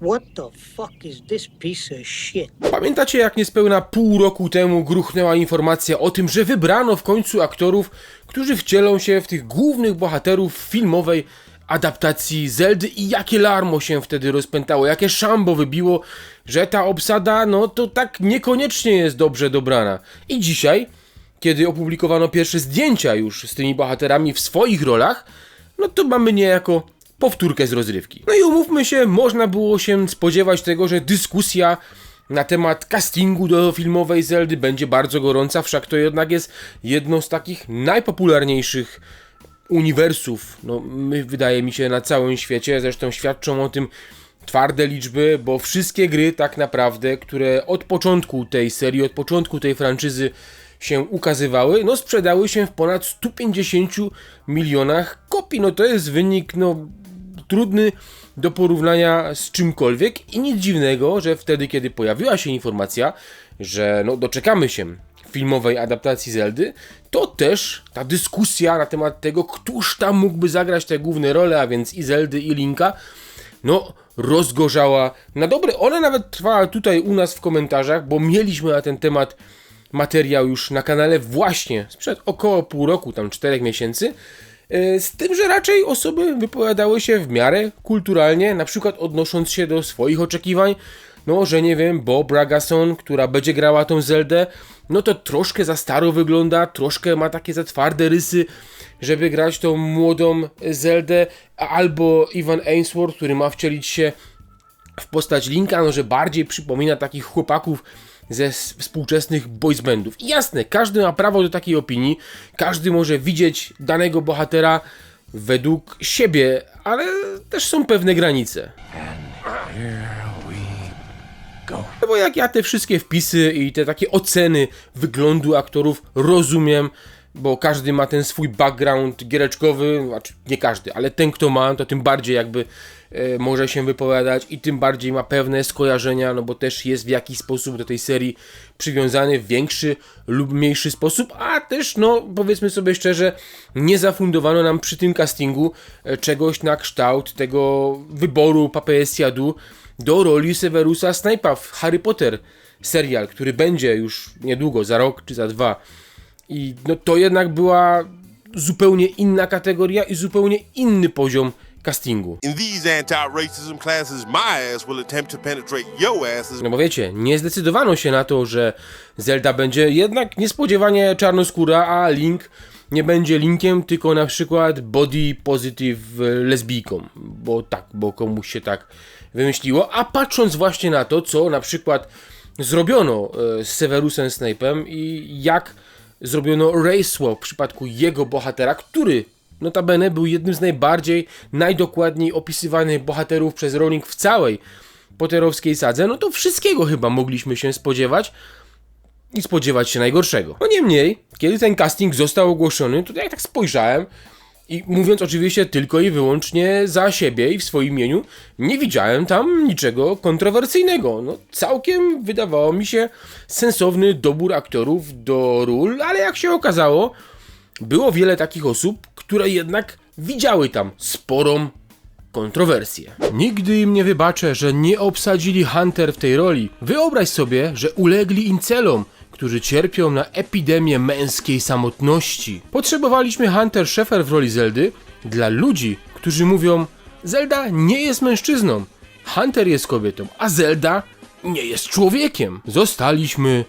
What the fuck is this piece of shit? Pamiętacie, jak niespełna pół roku temu gruchnęła informacja o tym, że wybrano w końcu aktorów, którzy wcielą się w tych głównych bohaterów filmowej adaptacji Zeldy i jakie larmo się wtedy rozpętało, jakie szambo wybiło, że ta obsada, no to tak niekoniecznie jest dobrze dobrana. I dzisiaj, kiedy opublikowano pierwsze zdjęcia już z tymi bohaterami w swoich rolach, no to mamy niejako powtórkę z rozrywki. No i umówmy się, można było się spodziewać tego, że dyskusja na temat castingu do filmowej Zeldy będzie bardzo gorąca, wszak to jednak jest jedno z takich najpopularniejszych uniwersów, no wydaje mi się, na całym świecie, zresztą świadczą o tym twarde liczby, bo wszystkie gry tak naprawdę, które od początku tej serii, od początku tej franczyzy się ukazywały, no sprzedały się w ponad 150 milionach kopii. No to jest wynik, no trudny do porównania z czymkolwiek i nic dziwnego, że wtedy, kiedy pojawiła się informacja, że no doczekamy się filmowej adaptacji Zeldy, to też ta dyskusja na temat tego, któż tam mógłby zagrać te główne role, a więc i Zeldy i Linka, no rozgorzała na dobre. Ona nawet trwała tutaj u nas w komentarzach, bo mieliśmy na ten temat materiał już na kanale właśnie sprzed około pół roku, tam czterech miesięcy. E, Z tym, że raczej osoby wypowiadały się w miarę kulturalnie, na przykład odnosząc się do swoich oczekiwań. No, że nie wiem, Bo Bragason, która będzie grała tą Zeldę, no to troszkę za staro wygląda, troszkę ma takie za twarde rysy, żeby grać tą młodą Zeldę, albo Ivan Ainsworth, który ma wcielić się w postać Linka, no że bardziej przypomina takich chłopaków ze współczesnych boys bandów. I jasne, każdy ma prawo do takiej opinii, każdy może widzieć danego bohatera według siebie, ale też są pewne granice. No bo jak ja te wszystkie wpisy i te takie oceny wyglądu aktorów rozumiem, bo każdy ma ten swój background giereczkowy, znaczy nie każdy, ale ten kto ma, to tym bardziej jakby e, może się wypowiadać i tym bardziej ma pewne skojarzenia, no bo też jest w jakiś sposób do tej serii przywiązany w większy lub mniejszy sposób, a też no powiedzmy sobie szczerze, nie zafundowano nam przy tym castingu e, czegoś na kształt tego wyboru Papayes Jadu do roli Severusa Snape'a w Harry Potter serial, który będzie już niedługo, za rok czy za dwa. I no to jednak była zupełnie inna kategoria i zupełnie inny poziom castingu. No bo wiecie, nie zdecydowano się na to, że Zelda będzie jednak niespodziewanie czarnoskóra, a Link nie będzie Linkiem, tylko na przykład body positive lesbijką, bo tak, bo komuś się tak wymyśliło, a patrząc właśnie na to, co na przykład zrobiono e, z Severusem Snape'em i jak zrobiono race swap w przypadku jego bohatera, który notabene był jednym z najbardziej, najdokładniej opisywanych bohaterów przez Rowling w całej Potterowskiej sadze, no to wszystkiego chyba mogliśmy się spodziewać i spodziewać się najgorszego. No niemniej, kiedy ten casting został ogłoszony, to ja tak spojrzałem i mówiąc oczywiście tylko i wyłącznie za siebie i w swoim imieniu, nie widziałem tam niczego kontrowersyjnego. No całkiem wydawało mi się sensowny dobór aktorów do ról, ale jak się okazało, było wiele takich osób, które jednak widziały tam sporą kontrowersję. Nigdy im nie wybaczę, że nie obsadzili Hunter w tej roli. Wyobraź sobie, że ulegli incelom, którzy cierpią na epidemię męskiej samotności. Potrzebowaliśmy Hunter Schaeffer w roli Zeldy dla ludzi, którzy mówią Zelda nie jest mężczyzną, Hunter jest kobietą, a Zelda nie jest człowiekiem. Zostaliśmy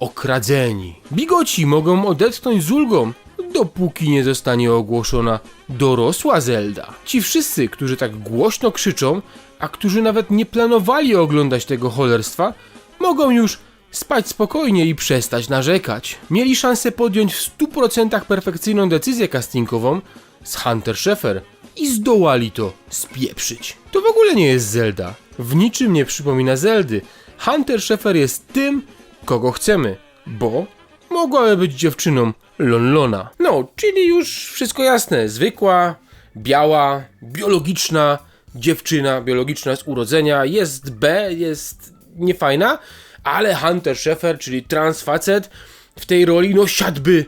okradzeni. Bigoci mogą odetchnąć z ulgą, dopóki nie zostanie ogłoszona dorosła Zelda. Ci wszyscy, którzy tak głośno krzyczą, a którzy nawet nie planowali oglądać tego cholerstwa, mogą już spać spokojnie i przestać narzekać. Mieli szansę podjąć w 100% perfekcyjną decyzję castingową z Hunter Schaeffer i zdołali to spieprzyć. To w ogóle nie jest Zelda. W niczym nie przypomina Zeldy. Hunter Schaeffer jest tym, kogo chcemy, bo mogłaby być dziewczyną Lonlona. No, czyli już wszystko jasne. Zwykła, biała, biologiczna dziewczyna, biologiczna z urodzenia. Jest B, jest niefajna, ale Hunter Schaeffer, czyli trans facet, w tej roli no siadłby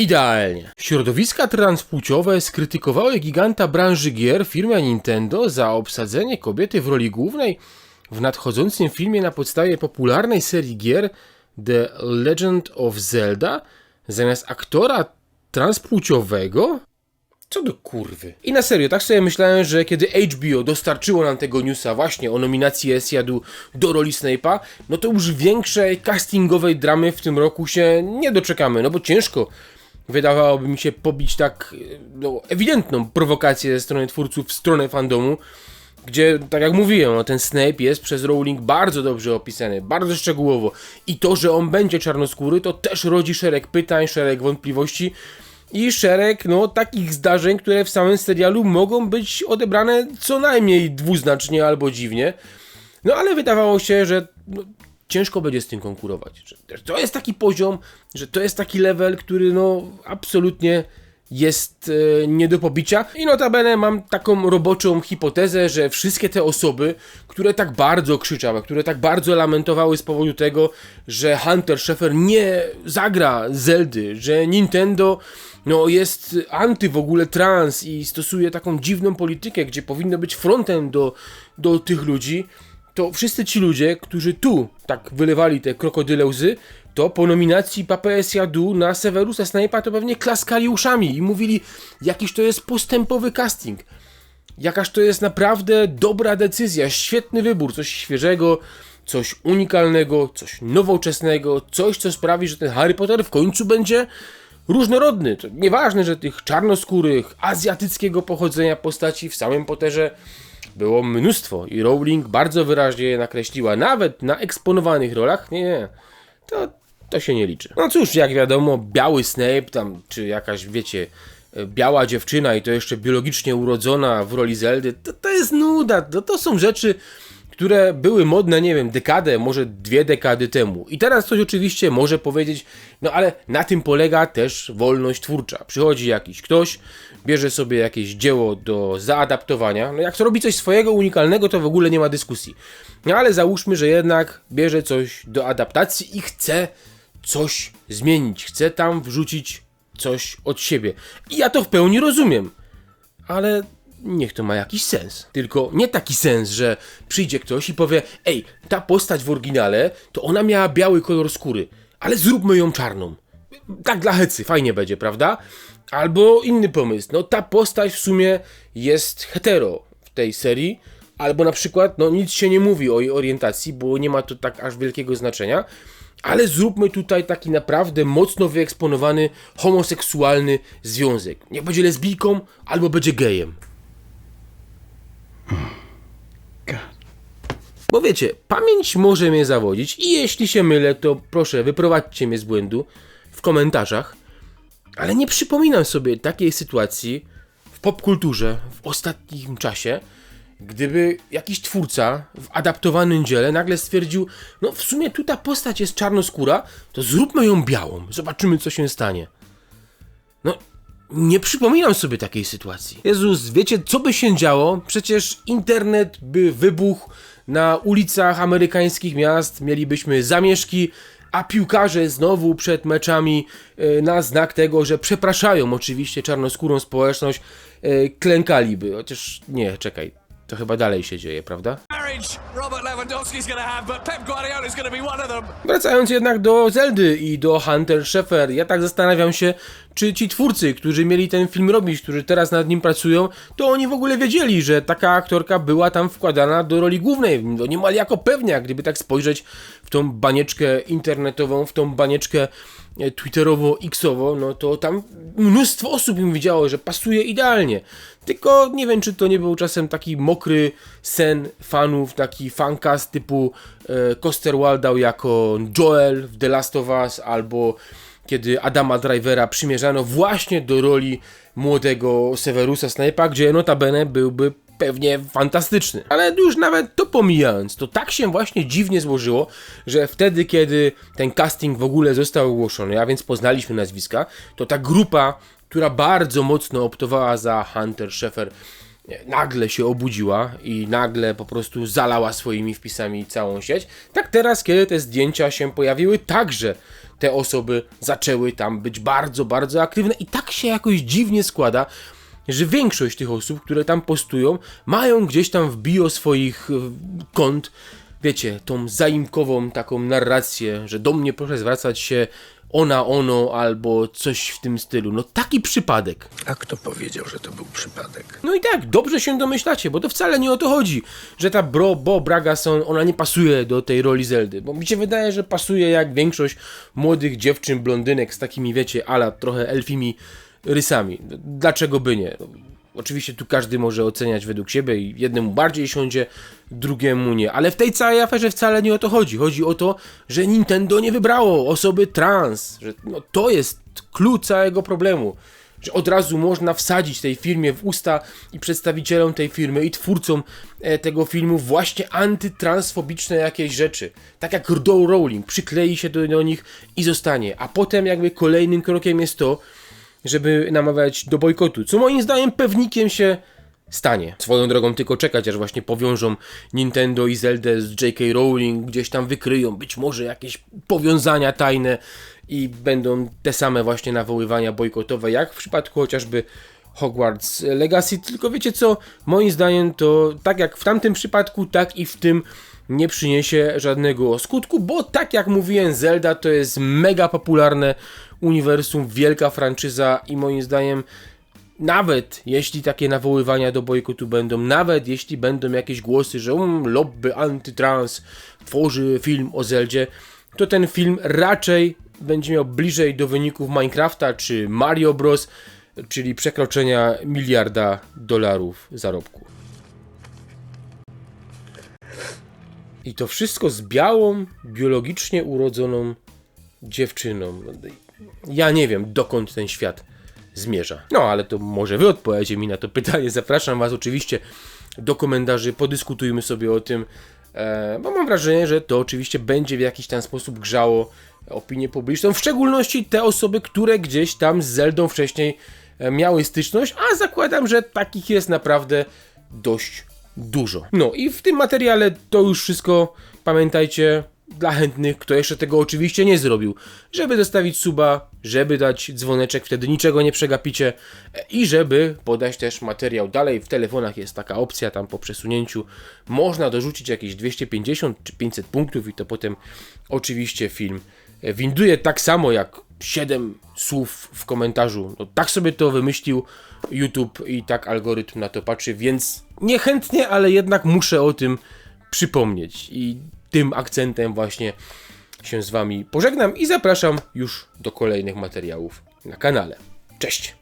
Idealnie. Środowiska transpłciowe skrytykowały giganta branży gier, firmę Nintendo, za obsadzenie kobiety w roli głównej w nadchodzącym filmie na podstawie popularnej serii gier The Legend of Zelda zamiast aktora transpłciowego? Co do kurwy. I na serio, tak sobie myślałem, że kiedy HBO dostarczyło nam tego newsa właśnie o nominacji Esiadu do roli Snape'a, no to już większej castingowej dramy w tym roku się nie doczekamy, no bo ciężko wydawałoby mi się pobić tak no, ewidentną prowokację ze strony twórców w stronę fandomu, gdzie, tak jak mówiłem, no, ten Snape jest przez Rowling bardzo dobrze opisany, bardzo szczegółowo. I to, że on będzie czarnoskóry, to też rodzi szereg pytań, szereg wątpliwości i szereg no, takich zdarzeń, które w samym serialu mogą być odebrane co najmniej dwuznacznie albo dziwnie. No ale wydawało się, że no, ciężko będzie z tym konkurować. Że to jest taki poziom, że to jest taki level, który no absolutnie jest e, nie do pobicia. I notabene mam taką roboczą hipotezę, że wszystkie te osoby, które tak bardzo krzyczały, które tak bardzo lamentowały z powodu tego, że Hunter Schafer nie zagra Zeldy, że Nintendo no, jest anty w ogóle trans i stosuje taką dziwną politykę, gdzie powinno być frontem do, do tych ludzi, to wszyscy ci ludzie, którzy tu tak wylewali te krokodyle łzy, to po nominacji Papes Jadu na Severusa Snape'a to pewnie klaskali uszami i mówili, jakiś to jest postępowy casting. Jakaż to jest naprawdę dobra decyzja, świetny wybór, coś świeżego, coś unikalnego, coś nowoczesnego, coś co sprawi, że ten Harry Potter w końcu będzie różnorodny. To nieważne, że tych czarnoskórych, azjatyckiego pochodzenia postaci w samym Potterze było mnóstwo i Rowling bardzo wyraźnie je nakreśliła, nawet na eksponowanych rolach. Nie, nie, to, to się nie liczy. No cóż, jak wiadomo, biały Snape tam, czy jakaś, wiecie, biała dziewczyna i to jeszcze biologicznie urodzona w roli Zeldy, to, to jest nuda, to, to są rzeczy, które były modne, nie wiem, dekadę, może dwie dekady temu. I teraz ktoś oczywiście może powiedzieć, no ale na tym polega też wolność twórcza. Przychodzi jakiś ktoś, bierze sobie jakieś dzieło do zaadaptowania. No jak to robi coś swojego, unikalnego, to w ogóle nie ma dyskusji. No ale załóżmy, że jednak bierze coś do adaptacji i chce coś zmienić, chce tam wrzucić coś od siebie. I ja to w pełni rozumiem. Ale niech to ma jakiś sens. Tylko nie taki sens, że przyjdzie ktoś i powie: Ej, ta postać w oryginale to ona miała biały kolor skóry, ale zróbmy ją czarną. Tak dla hecy, fajnie będzie, prawda? Albo inny pomysł. No, ta postać w sumie jest hetero w tej serii. Albo na przykład, no nic się nie mówi o jej orientacji, bo nie ma to tak aż wielkiego znaczenia. Ale zróbmy tutaj taki naprawdę mocno wyeksponowany homoseksualny związek. Niech będzie lesbijką albo będzie gejem. Bo wiecie, pamięć może mnie zawodzić i jeśli się mylę, to proszę wyprowadźcie mnie z błędu w komentarzach. Ale nie przypominam sobie takiej sytuacji w popkulturze w ostatnim czasie, gdyby jakiś twórca w adaptowanym dziele nagle stwierdził, no w sumie tu ta postać jest czarnoskóra, to zróbmy ją białą, zobaczymy co się stanie. No, nie przypominam sobie takiej sytuacji. Jezus, wiecie co by się działo? Przecież internet by wybuchł na ulicach amerykańskich miast, mielibyśmy zamieszki, a piłkarze znowu przed meczami e, na znak tego, że przepraszają oczywiście czarnoskórą społeczność, e, klękaliby. Chociaż nie, czekaj, to chyba dalej się dzieje, prawda? Wracając jednak do Zeldy i do Hunter Schafer, ja tak zastanawiam się, czy ci twórcy, którzy mieli ten film robić, którzy teraz nad nim pracują, to oni w ogóle wiedzieli, że taka aktorka była tam wkładana do roli głównej. No niemal jako pewnia, gdyby tak spojrzeć w tą banieczkę internetową, w tą banieczkę e, twitterowo-xowo, no to tam mnóstwo osób im widziało, że pasuje idealnie. Tylko nie wiem, czy to nie był czasem taki mokry sen fanów, taki fancast typu e, Koster Waldau jako Joel w The Last of Us, albo kiedy Adama Drivera przymierzano właśnie do roli młodego Severusa Snape'a, gdzie notabene byłby pewnie fantastyczny. Ale już nawet to pomijając, to tak się właśnie dziwnie złożyło, że wtedy, kiedy ten casting w ogóle został ogłoszony, a więc poznaliśmy nazwiska, to ta grupa, która bardzo mocno optowała za Hunter Schafer, nagle się obudziła i nagle po prostu zalała swoimi wpisami całą sieć. Tak teraz, kiedy te zdjęcia się pojawiły, także te osoby zaczęły tam być bardzo, bardzo aktywne. I tak się jakoś dziwnie składa, że większość tych osób, które tam postują, mają gdzieś tam w bio swoich e, kont, wiecie, tą zaimkową taką narrację, że do mnie proszę zwracać się ona, ono albo coś w tym stylu. No taki przypadek. A kto powiedział, że to był przypadek? No i tak, dobrze się domyślacie, bo to wcale nie o to chodzi, że ta bro, bo Bragason, ona nie pasuje do tej roli Zeldy, bo mi się wydaje, że pasuje jak większość młodych dziewczyn, blondynek z takimi, wiecie, ala trochę elfimi rysami. Dlaczego by nie? Oczywiście tu każdy może oceniać według siebie i jednemu bardziej siądzie, drugiemu nie. Ale w tej całej aferze wcale nie o to chodzi. Chodzi o to, że Nintendo nie wybrało osoby trans. Że no, to jest klucz całego problemu. Że od razu można wsadzić tej firmie w usta i przedstawicielom tej firmy i twórcom e, tego filmu właśnie antytransfobiczne jakieś rzeczy. Tak jak Dow Rowling przyklei się do, do nich i zostanie. A potem jakby kolejnym krokiem jest to, żeby namawiać do bojkotu, co moim zdaniem pewnikiem się stanie. Swoją drogą tylko czekać, aż właśnie powiążą Nintendo i Zelda z J.K. Rowling, gdzieś tam wykryją być może jakieś powiązania tajne i będą te same właśnie nawoływania bojkotowe, jak w przypadku chociażby Hogwarts Legacy, tylko wiecie co, moim zdaniem to tak jak w tamtym przypadku, tak i w tym nie przyniesie żadnego skutku, bo tak jak mówiłem, Zelda to jest mega popularne uniwersum, wielka franczyza i moim zdaniem nawet jeśli takie nawoływania do bojkotu będą, nawet jeśli będą jakieś głosy, że um, lobby antytrans tworzy film o Zeldzie, to ten film raczej będzie miał bliżej do wyników Minecrafta czy Mario Bros, czyli przekroczenia miliarda dolarów zarobku. I to wszystko z białą, biologicznie urodzoną dziewczyną. Ja nie wiem, dokąd ten świat zmierza. No, ale to może wy odpowiecie mi na to pytanie. Zapraszam was oczywiście do komentarzy, podyskutujmy sobie o tym, e, bo mam wrażenie, że to oczywiście będzie w jakiś tam sposób grzało opinię publiczną, w szczególności te osoby, które gdzieś tam z Zeldą wcześniej e, miały styczność, a zakładam, że takich jest naprawdę dość dużo. No i w tym materiale to już wszystko. Pamiętajcie, dla chętnych, kto jeszcze tego oczywiście nie zrobił, żeby zostawić suba, żeby dać dzwoneczek, wtedy niczego nie przegapicie e, i żeby podać też materiał dalej. W telefonach jest taka opcja, tam po przesunięciu można dorzucić jakieś 250 czy 500 punktów i to potem oczywiście film e, winduje tak samo jak 7 słów w komentarzu. No, tak sobie to wymyślił YouTube i tak algorytm na to patrzy, więc niechętnie, ale jednak muszę o tym przypomnieć i tym akcentem właśnie się z Wami pożegnam i zapraszam już do kolejnych materiałów na kanale. Cześć!